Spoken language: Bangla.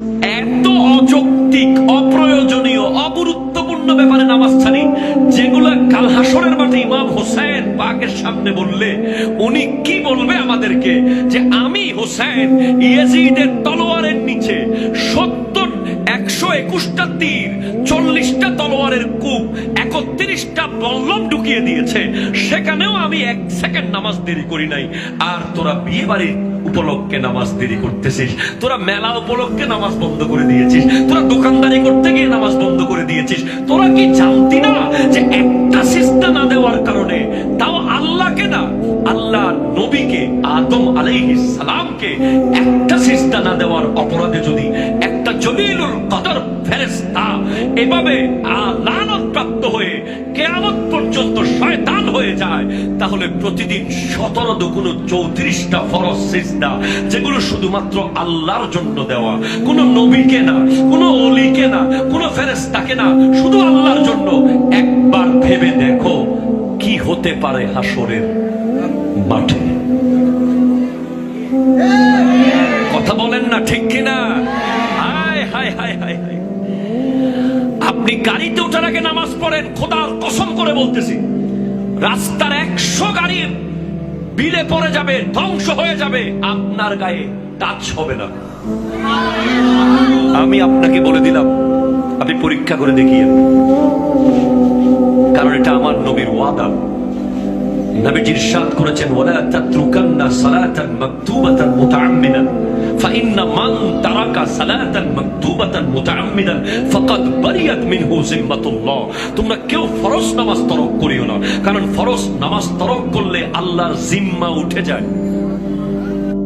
এত অযৌক্তিক, অপ্রয়োজনীয়, অগুরুত্বপূর্ণ ব্যাপারে নামাজ ছাড়ি, যেগুলো কাল হাসরের মাঠে ইমাম হোসেন পাকের সামনে বললে, উনি কি বলবে আমাদেরকে? যে আমি হোসেন ইয়াজিদের তলোয়ারের নিচে সত্তর, একশো একুশটা তীর, চল্লিশটা তলোয়ারের কূপ, একত্রিশটা বল্লম ঢুকিয়ে দিয়েছে, সেখানেও আমি এক সেকেন্ড নামাজ দেরি করি নাই। আর তোরা বিয়ে বাড়ির উপলক্ষে নামাজ দেরি করতেছিস? তোরা মেলা উপলক্ষে নামাজ বন্ধ করে দিয়েছিস। তোরা দোকানদারি করতে গিয়ে নামাজ বন্ধ করে দিয়েছিস। তোরা কি জানতি না যে একটা সিস্তা না দেওয়ার কারণে তাও আল্লাহকে না, আল্লাহ নবীকে, আদম আলাইহিস সালামকে একটা সিস্তা না দেওয়ার অপরাধে যদি কদর ফেরেশতা। এভাবে লানত প্রাপ্ত হয়ে কেয়ামত পর্যন্ত শয়তান হয়ে যায়। তাহলে প্রতিদিন সতেরো দুগুণ চৌত্রিশটা ফরজ সিজদা, যেগুলো শুধুমাত্র আল্লাহর জন্য দেওয়া। কোনো নবীকে না, কোনো অলিকে না, কোনো ফেরেশতাকে না, শুধু আল্লাহর জন্য একবার ভেবে দেখো কি হতে পারে হাসরের আপনি গাড়িতে ওঠার আগে নামাজ পড়েন খোদার কসম করে বলতেছি রাস্তার একশো গাড়ি বিলে পড়ে যাবে ধ্বংস হয়ে যাবে আপনার গায়ে টাচ হবে না আমি আপনাকে বলে দিলাম আপনি পরীক্ষা করে দেখিয়ে কারণ এটা আমার নবীর ওয়াদা নবীজি ইরশাদ করেছেন ওয়ালা তাতরুকান্না সালাতান মাকতুবাতান মুতাআম্মিদান فإن من ترك صلاة مكتوبة মুতাআম্মিদান তোমরা কেউ ফরজ নামাজ তরক করিও না। কারণ ফরজ নামাজ তরক করলে আল্লাহর জিম্মা উঠে যায়।